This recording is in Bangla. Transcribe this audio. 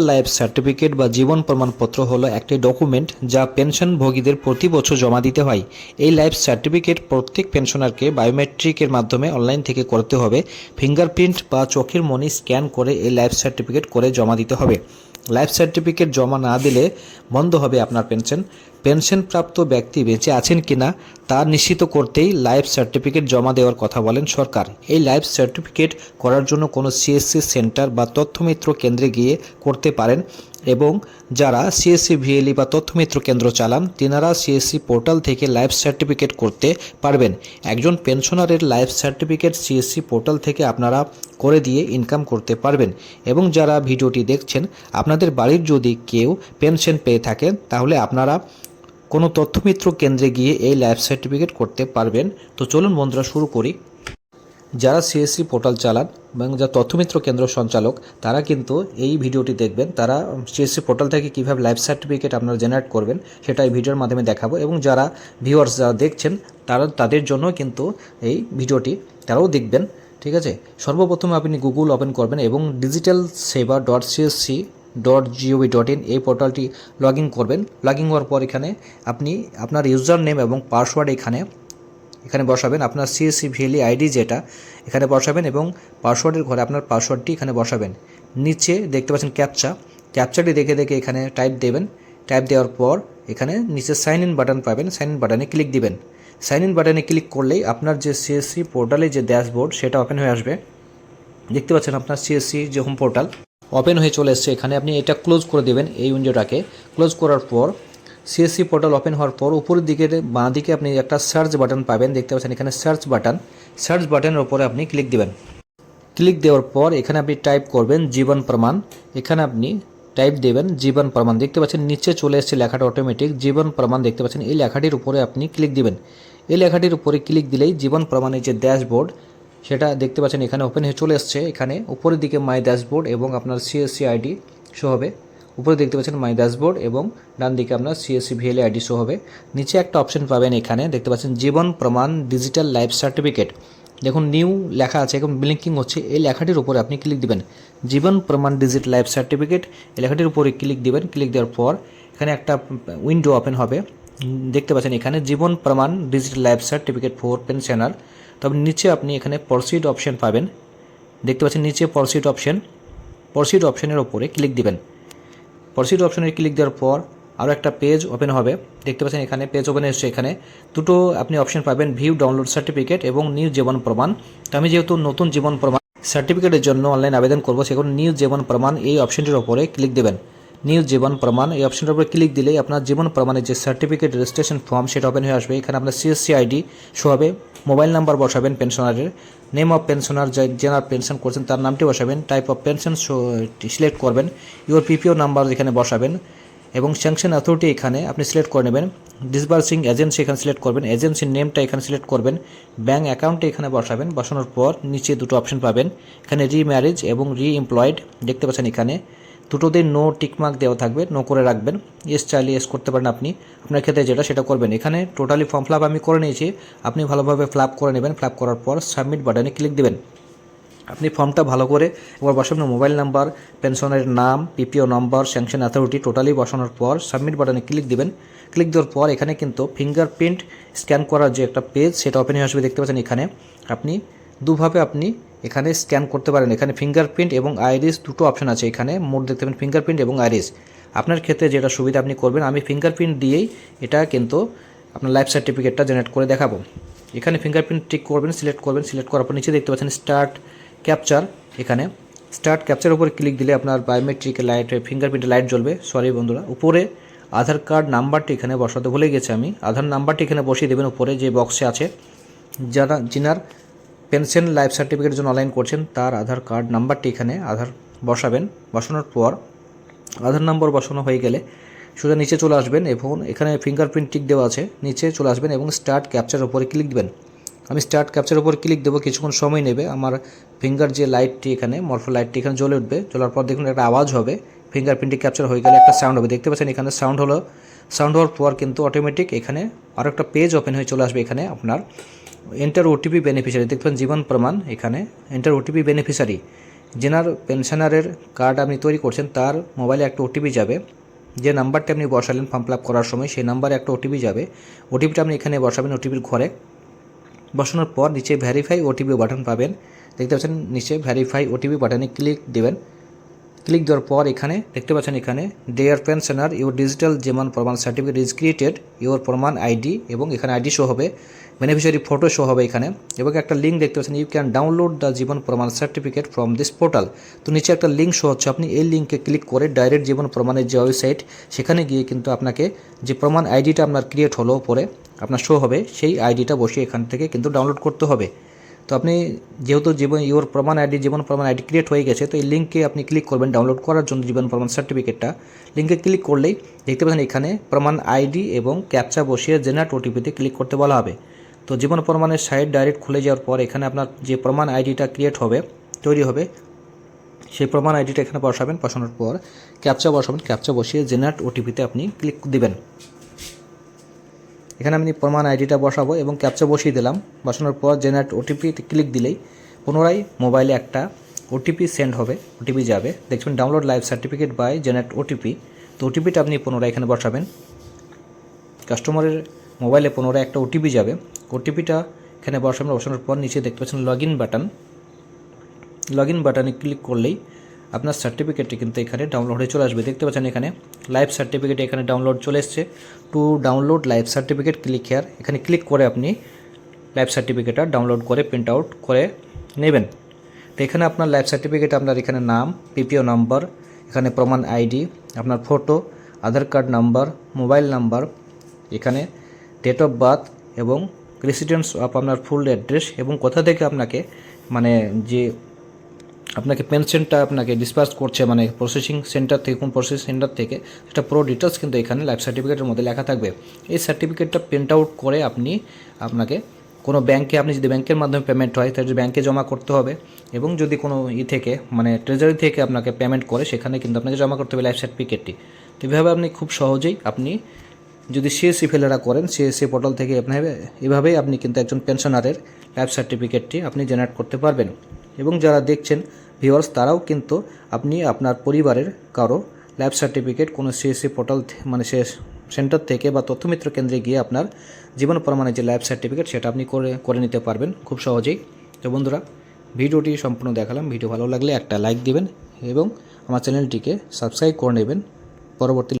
লাইফ সার্টিফিকেট বা জীবন প্রমাণপত্র হল একটি ডকুমেন্ট যা পেনশনভোগীদের প্রতি বছর জমা দিতে হয়। এই লাইফ সার্টিফিকেট প্রত্যেক পেনশনারকে বায়োমেট্রিকের মাধ্যমে অনলাইন থেকে করতে হবে। ফিঙ্গারপ্রিন্ট বা চোখের মনি স্ক্যান করে এই লাইফ সার্টিফিকেট করে জমা দিতে হবে। লাইফ সার্টিফিকেট জমা না দিলে বন্ধ হবে আপনার পেনশন। পেনশনপ্রাপ্ত ব্যক্তি বেঁচে আছেন কিনা তা নিশ্চিত করতেই লাইফ সার্টিফিকেট জমা দেওয়ার কথা বলেন সরকার। এই লাইফ সার্টিফিকেট করার জন্য কোনো সিএসসি সেন্টার বা তথ্যমিত্র কেন্দ্রে গিয়ে করতে পারেন এবং যারা সিএসসি ভিএলই বা তথ্যমিত্র কেন্দ্র চালান, তিনারা সিএসসি পোর্টাল থেকে লাইফ সার্টিফিকেট করতে পারবেন। একজন পেনশনারের লাইফ সার্টিফিকেট সিএসসি পোর্টাল থেকে আপনারা করে দিয়ে ইনকাম করতে পারবেন এবং যারা ভিডিওটি দেখছেন, আপনাদের বাড়ির যদি কেউ পেনশন পেয়ে থাকেন, তাহলে আপনারা কোনো তথ্যমিত্র কেন্দ্রে গিয়ে এই লাইফ সার্টিফিকেট করতে পারবেন। তো চলুন বন্ধুরা, শুরু করি। যারা সিএসসি পোর্টাল চালান এবং যারা তথ্যমিত্র কেন্দ্র সঞ্চালক, তারা কিন্তু এই ভিডিওটি দেখবেন। তারা সিএসসি পোর্টাল থেকে কীভাবে লাইফ সার্টিফিকেট আপনারা জেনারেট করবেন, সেটা এই ভিডিওর মাধ্যমে দেখাবো। এবং যারা ভিউয়ার্স, যারা দেখছেন, তারা, তাদের জন্য কিন্তু এই ভিডিওটি তারাও দেখবেন, ঠিক আছে? সর্বপ্রথমে আপনি গুগল ওপেন করবেন এবং digital Seva dot CSC dot gov dot in এই পোর্টালটি লগ ইন করবেন। লগ ইন হওয়ার পর এখানে আপনি আপনার ইউজার নেম এবং পাসওয়ার্ড এখানে এখানে বসাবেন। আপনার সিএসসি ভিএলই আইডি যেটা, এখানে বসাবেন এবং পাসওয়ার্ডের ঘরে আপনার পাসওয়ার্ডটি এখানে বসাবেন। নিচে দেখতে পাচ্ছেন ক্যাপচা ক্যাপচাটি দেখে দেখে এখানে টাইপ দেবেন। টাইপ দেওয়ার পর এখানে নিচে সাইন ইন বাটন পাবেন। সাইন ইন বাটনে ক্লিক দিবেন। সাইন ইন বাটনে ক্লিক করলেই আপনার যে সিএসসি পোর্টালে যে ড্যাশবোর্ড সেটা ওপেন হয়ে আসবে। দেখতে পাচ্ছেন আপনার সিএসসি যে হোম পোর্টাল ওপেন হয়ে চলে এসছে। এখানে আপনি এটা ক্লোজ করে দেবেন এই উইন্ডোটাকে ক্লোজ করার পর সিএসসি পোর্টাল ওপেন হওয়ার পর উপরের দিকে বাঁ দিকে আপনি একটা সার্চ বাটন পাবেন। দেখতে পাচ্ছেন এখানে সার্চ বাটন সার্চ বাটনের উপরে আপনি ক্লিক দিবেন। ক্লিক দেওয়ার পর এখানে আপনি টাইপ করবেন জীবন প্রমাণ। এখানে আপনি টাইপ দেবেন জীবন প্রমাণ। দেখতে পাচ্ছেন নিচে চলে এসেছে লেখাটা অটোমেটিক জীবন প্রমাণ দেখতে পাচ্ছেন। এই লেখাটির উপরে আপনি ক্লিক দিবেন। এই লেখাটির উপরে ক্লিক দিলেই জীবন প্রমাণের যে ড্যাশবোর্ড সেটা দেখতে পাচ্ছেন, এখানে ওপেন হয়ে চলে এসছে। এখানে উপরের দিকে মাই ড্যাশবোর্ড এবং আপনার সিএসসি আইডি শো হবে। উপরে দেখতে পাচ্ছেন মাই ড্যাশবোর্ড এবং ডান দিকে আপনার সিএসসি ভিএলএ আইডি শো হবে। নিচে একটা অপশন পাবেন এখানে, দেখতে পাচ্ছেন Jeevan Pramaan digital life certificate দেখুন নিউ লেখা আছে এখন ব্লিঙ্কিং হচ্ছে। এই লেখাটির উপরে আপনি ক্লিক দিবেন। জীবন প্রমাণ ডিজিটাল লাইফ সার্টিফিকেট এই লেখাটির উপরে ক্লিক দিবেন। ক্লিক দেওয়ার পর এখানে একটা উইন্ডো ওপেন হবে। দেখতে পাচ্ছেন এখানে Jeevan Pramaan digital life certificate for pensioner তবে নিচে আপনি এখানে পরসিড অপশন পাবেন। দেখতে পাচ্ছেন নিচে পরসিড অপশন পরসিড অপশনের ওপরে ক্লিক দিবেন। পরসিড অপশনে ক্লিক দেওয়ার পর আরও একটা পেজ ওপেন হবে। দেখতে পাচ্ছেন এখানে পেজ ওপেন এসছে এখানে। দুটো আপনি অপশন পাবেন ভিউ ডাউনলোড সার্টিফিকেট এবং নিউ জীবন প্রমাণ। তো আমি যেহেতু নতুন জীবন প্রমাণ সার্টিফিকেটের জন্য অনলাইন আবেদন করব সেখানে নিউ জীবন প্রমাণ এই অপশনটির ওপরে ক্লিক দেবেন। নিউ জীবন প্রমাণ এই অপশনটার উপরে ক্লিক দিলেই আপনার জীবন প্রমাণের যে সার্টিফিকেট রেজিস্ট্রেশন ফর্ম সেটা ওপেন হয়ে আসবে। এখানে আপনার সিএসসি আইডি শো হবে। মোবাইল নাম্বার বসাবেন পেনশনারের নেম অফ পেনশনার যে জেনার পেনশন করছেন তার নামটি বসাবেন টাইপ অফ পেনশন সিলেক্ট করবেন ইউর পিপিও নাম্বার এখানে বসাবেন এবং স্যাংশন অথরিটি এখানে আপনি সিলেক্ট করে নেবেন ডিসবার্সিং এজেন্সি এখানে সিলেক্ট করবেন এজেন্সির নেমটা এখানে সিলেক্ট করবেন ব্যাঙ্ক অ্যাকাউন্টে এখানে বসাবেন, বসানোর পর নিচে দুটো অপশন পাবেন, এখানে রি ম্যারেজ এবং রি এমপ্লয়েড দেখতে পাচ্ছেন এখানে। দুটোতে নো টিকমার্ক দেওয়া থাকবে নো করে রাখবেন। এস চাইলে এস করতে পারেন আপনি। আপনার ক্ষেত্রে যেটা, সেটা করবেন। এখানে টোটালি ফর্ম ফ্লাপ আমি করে নিয়েছি। আপনি ভালোভাবে ফ্লাপ করে নেবেন। ফ্লাপ করার পর সাবমিট বাটনে ক্লিক দেবেন। আপনি ফর্মটা ভালো করে এবার বসাবেন। মোবাইল নাম্বার পেনশনের নাম PPO number sanction authority totally বসানোর পর সাবমিট বাটনে ক্লিক দিবেন। ক্লিক দেওয়ার পর এখানে কিন্তু ফিঙ্গারপ্রিন্ট স্ক্যান করার যে একটা পেজ সেটা ওপেন হয়ে আসবে। দেখতে পাচ্ছেন এখানে। আপনি দুভাবে আপনি এখানে স্ক্যান করতে পারেন। এখানে ফিঙ্গারপ্রিন্ট এবং আইরিস দুটো অপশন আছে এখানে। মোট দেখতে পাবেন ফিঙ্গারপ্রিন্ট এবং আইরিস আপনার ক্ষেত্রে যেটা সুবিধা আপনি করবেন, আমি ফিঙ্গারপ্রিন্ট দিয়েই এটা কিন্তু আপনার লাইফ সার্টিফিকেটটা জেনারেট করে দেখাবো। এখানে ফিঙ্গারপ্রিন্ট টিক করবেন সিলেক্ট করবেন। সিলেক্ট করার পর নিচে দেখতে পাচ্ছেন স্টার্ট ক্যাপচার এখানে স্টার্ট ক্যাপচার উপরে ক্লিক দিলে আপনার বায়োমেট্রিক লাইট ফিঙ্গারপ্রিন্টের লাইট জ্বলবে। সরি বন্ধুরা, উপরে আধার কার্ড নাম্বারটি এখানে বসাতে ভুলে গেছি আমি। আধার নাম্বারটি এখানে বসিয়ে দেবেন উপরে যে বক্সে আছে। যারা, যিনার পেনশন লাইফ সার্টিফিকেটের জন্য অনলাইন করছেন, তার আধার কার্ড নাম্বারটি এখানে আধার বসাবেন। বসানোর পর আধার নম্বর বসানো হয়ে গেলে সোজা নিচে চলে আসবেন এবং এখানে ফিঙ্গারপ্রিন্ট টিক দেওয়া আছে, নিচে চলে আসবেন এবং স্টার্ট ক্যাপচার উপরে ক্লিক দেবেন। আমি স্টার্ট ক্যাপচার উপর ক্লিক দেবো, কিছুক্ষণ সময় নেবে। আমার ফিঙ্গার যে লাইটটি এখানে মরফো লাইটটি এখানে জ্বলে উঠবে। জ্বলার পর দেখুন একটা আওয়াজ হবে ফিঙ্গারপ্রিন্টটি ক্যাপচার হয়ে গেলে একটা সাউন্ড হবে। দেখতে পাচ্ছেন এখানে সাউন্ড হলো। সাউন্ড হওয়ার পর কিন্তু অটোমেটিক এখানে আরও একটা পেজ ওপেন হয়ে চলে আসবে এখানে আপনার। এন্টার ওটিপি বেনিফিশিয়ারি দেখবেন জীবন প্রমাণ এখানে এন্টার ওটিপি বেনিফিশিয়ারি যেনার পেনশনারের কার্ড আপনি তৈরি করছেন, তার মোবাইলে একটা ওটিপি যাবে। যে নাম্বারটি আপনি বসালেন ফর্ম ফিল আপ করার সময়, সেই নাম্বারে একটা ওটিপি যাবে। ওটিপিটা আপনি এখানে বসাবেন ওটিপির ঘরে। বসানোর পর নিচে ভ্যারিফাই ওটিপি বাটন পাবেন। দেখতে পাচ্ছেন, নিচে ভ্যারিফাই ওটিপি বাটনে ক্লিক দিবেন। ক্লিক দেওয়ার পর এখানে, দেখতে পাচ্ছেন এখানে ডেয়ার পেনশনার ইউর ডিজিটাল যেমন Pramaan certificate is created your Pramaan ID এবং এখানে আইডি শো হবে বেনিফিশিয়ারি ফটো শো হবে এখানে এবং একটা লিঙ্ক দেখতে পাচ্ছেন you can download the Jeevan Pramaan certificate from this portal তো নিচে একটা লিঙ্ক শো হচ্ছে, আপনি এই লিঙ্কে ক্লিক করে ডাইরেক্ট জীবন প্রমাণের যে ওয়েবসাইট সেখানে গিয়ে কিন্তু আপনাকে যে প্রমাণ আইডিটা আপনার ক্রিয়েট হলো পরে আপনার শো হবে, সেই আইডিটা বসিয়ে এখান থেকে কিন্তু ডাউনলোড করতে হবে। তো আপনি যেহেতু জীবন ইওর প্রমাণ আইডি জীবন প্রমাণ আইডি ক্রিয়েট হয়ে গেছে, তো এই লিঙ্কে আপনি ক্লিক করবেন ডাউনলোড করার জন্য জীবন প্রমাণ সার্টিফিকেটটা লিঙ্কে ক্লিক করলেই দেখতে পাচ্ছেন এখানে প্রমাণ আইডি এবং ক্যাপচা বসিয়ে জেনারেট ওটিপিতে ক্লিক করতে বলা হবে। তো জীবন প্রমাণের সাইট ডাইরেক্ট খুলে যাওয়ার পর এখানে আপনার যে প্রমাণ আইডিটা ক্রিয়েট হবে, তৈরি হবে, সেই প্রমাণ আইডিটা এখানে বসাবেন, বসানোর পর ক্যাপচা বসাবেন ক্যাপচা বসিয়ে জেনারেট ওটিপিতে আপনি ক্লিক দিবেন। এখানে আমি প্রমাণ আইডিটা বসাবো এবং ক্যাপচা বসিয়ে দিলাম। বসানোর পর জেনারেট ওটিপিতে ক্লিক দিলেই পুনরায় মোবাইলে একটা ওটিপি সেন্ড হবে ওটিপি যাবে। দেখবেন download live certificate by generate OTP তো ওটিপিটা আপনি পুনরায় এখানে বসাবেন। কাস্টমারের মোবাইলে পুনরায় একটা ওটিপি যাবে। ওটিপিটা এখানে বসাবেন, বসানোর পর নিচে দেখতে পাচ্ছেন log in button log in বাটনে ক্লিক করলেই আপনার সার্টিফিকেটটি কিন্তু এখানে ডাউনলোড হয়ে চলে আসবে। দেখতে পাচ্ছেন এখানে লাইভ সার্টিফিকেট এখানে ডাউনলোড চলে এসছে। To download live certificate click here এখানে ক্লিক করে আপনি লাইভ সার্টিফিকেটটা ডাউনলোড করে প্রিন্ট আউট করে নেবেন। তো এখানে আপনার লাইভ সার্টিফিকেট আপনার এখানে নাম পিপিও নাম্বার এখানে প্রমাণ আইডি আপনার photo Aadhaar card number mobile number এখানে ডেট অফ বার্থ এবং রেসিডেন্স অফ আপনার ফুল অ্যাড্রেস এবং কোথা থেকে আপনাকে মানে যে আপনাকে পেনশনটা আপনাকে ডিসপার্স করছে মানে প্রসেসিং সেন্টার থেকে, কোন প্রসেসিং সেন্টার থেকে, সেটা পুরো ডিটেলস কিন্তু এখানে লাইফ সার্টিফিকেটের মধ্যে লেখা থাকবে। এই সার্টিফিকেটটা প্রিন্ট আউট করে আপনি, আপনাকে কোনো ব্যাংকে আপনি যদি ব্যাংকের মাধ্যমে পেমেন্ট হয়, তাহলে ব্যাংকে জমা করতে হবে। এবং যদি কোনো ই থেকে মানে ট্রেজারি থেকে আপনাকে পেমেন্ট করে, সেখানে কিন্তু আপনাকে জমা করতে হবে লাইফ সার্টিফিকেটটি তো এভাবে আপনি খুব সহজেই আপনি যদি সিএসসি ফেলেরা করেন সিএসসি পোর্টাল থেকে আপনার এভাবেই আপনি কিন্তু একজন পেনশনারের লাইফ সার্টিফিকেটটি আপনি জেনারেট করতে পারবেন। এবং যারা দেখছেন ভিউয়ার্স তারাও কিন্তু আপনি আপনার পরিবারের কারও লাইফ সার্টিফিকেট কোনো সিএসসি পোর্টাল মানে সে সেন্টার থেকে বা তথ্যমিত্র কেন্দ্রে গিয়ে আপনার জীবন প্রমাণের যে লাইফ সার্টিফিকেট সেটা আপনি করে করে নিতে পারবেন খুব সহজেই। তো বন্ধুরা, ভিডিওটি সম্পূর্ণ দেখালাম। ভিডিও ভালো লাগলে একটা লাইক দিবেন এবং আমার চ্যানেলটিকে সাবস্ক্রাইব করে নেবেন। পরবর্তী